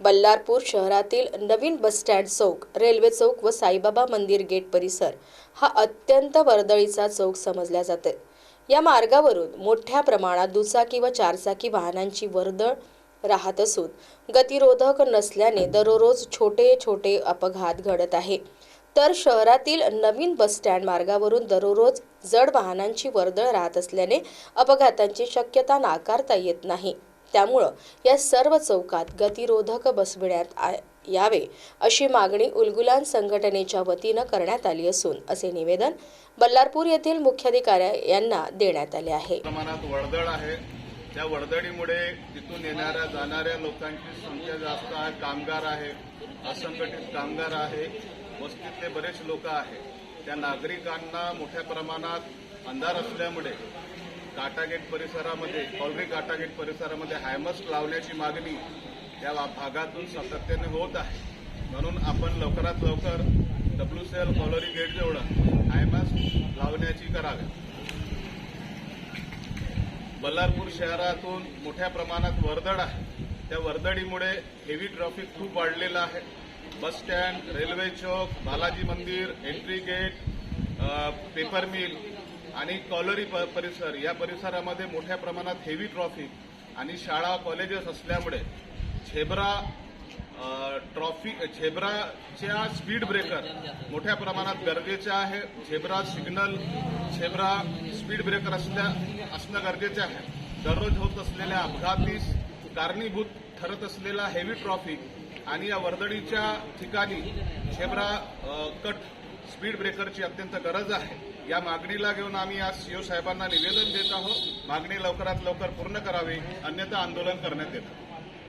बल्लारपूर शहरातील नवीन बसस्टँड चौक रेल्वे चौक व साईबाबा मंदिर गेट परिसर हा अत्यंत वर्दळीचा चौक समजला जाते. या मार्गावरून मोठ्या प्रमाणात दुचाकी व चारचाकी वाहनांची वर्दळ राहत असून गतिरोधक नसल्याने दररोज छोटे छोटे अपघात घडत आहे. तर शहरातील नवीन बसस्टँड मार्गावरून दररोज जड वाहनांची वर्दळ राहत असल्याने अपघातांची शक्यता नाकारता येत नाही. त्यामुळं या सर्व चौकात गतिरोधक बसविण्यात आ- यावे अशी मागणी उलगुलान संघटनेच्या वतीनं करण्यात आली असून असे निवेदन बल्लारपूर येथील मुख्याधिकारी यांना देण्यात आले आहे. आहे. त्या वर्दळीमुळे तिथून येणाऱ्या जाणाऱ्या लोकांची संख्या जास्त आहे कामगार आहे असंघटित कामगार आहे वस्तीतले बरेच लोक आहे त्या नागरिकांना मोठ्या प्रमाणात अंधार असल्यामुळे काटागेट परिसरामध्ये कॉलरी काटागेट परिसरामध्ये हायमस्ट लावण्याची मागणी त्या भागातून सातत्याने होत आहे. म्हणून आपण लवकरात लवकर W C L colliery gate जवळ हायमस्ट लावण्याची करावी. बल्लारपूर शहरातून मोठ्या प्रमाणात वर्दळ आहे. त्या वर्दळीमुळे हेवी ट्रॅफिक खूप वाढलेलं आहे. बस स्टँड रेल्वे चौक बालाजी मंदिर एंट्री गेट पेपर मिल आणि कॉलरी प- परिसर या परिसरामध्ये मोठ्या प्रमाणात हेवी ट्रॉफिक आणि शाळा कॉलेजेस असल्यामुळे झेब्रा ट्रॉफी झेब्राच्या स्पीड ब्रेकर मोठ्या प्रमाणात गरजेचे आहे. Zebra signal zebra speed breaker असल्या असणं गरजेचे आहे. दररोज होत असलेल्या अपघातीस कारणीभूत ठरत असलेला हेवी ट्रॉफिक आणि या वर्दळीच्या ठिकाणी झेब्रा कट स्पीड ब्रेकरची अत्यंत गरज आहे. या मागणीला घेऊन आम्ही आज सीओ साहेबांना निवेदन देत आहोत. मागणी लवकरात लवकर पूर्ण करावी. अन्यथा आंदोलन करण्यात येतं.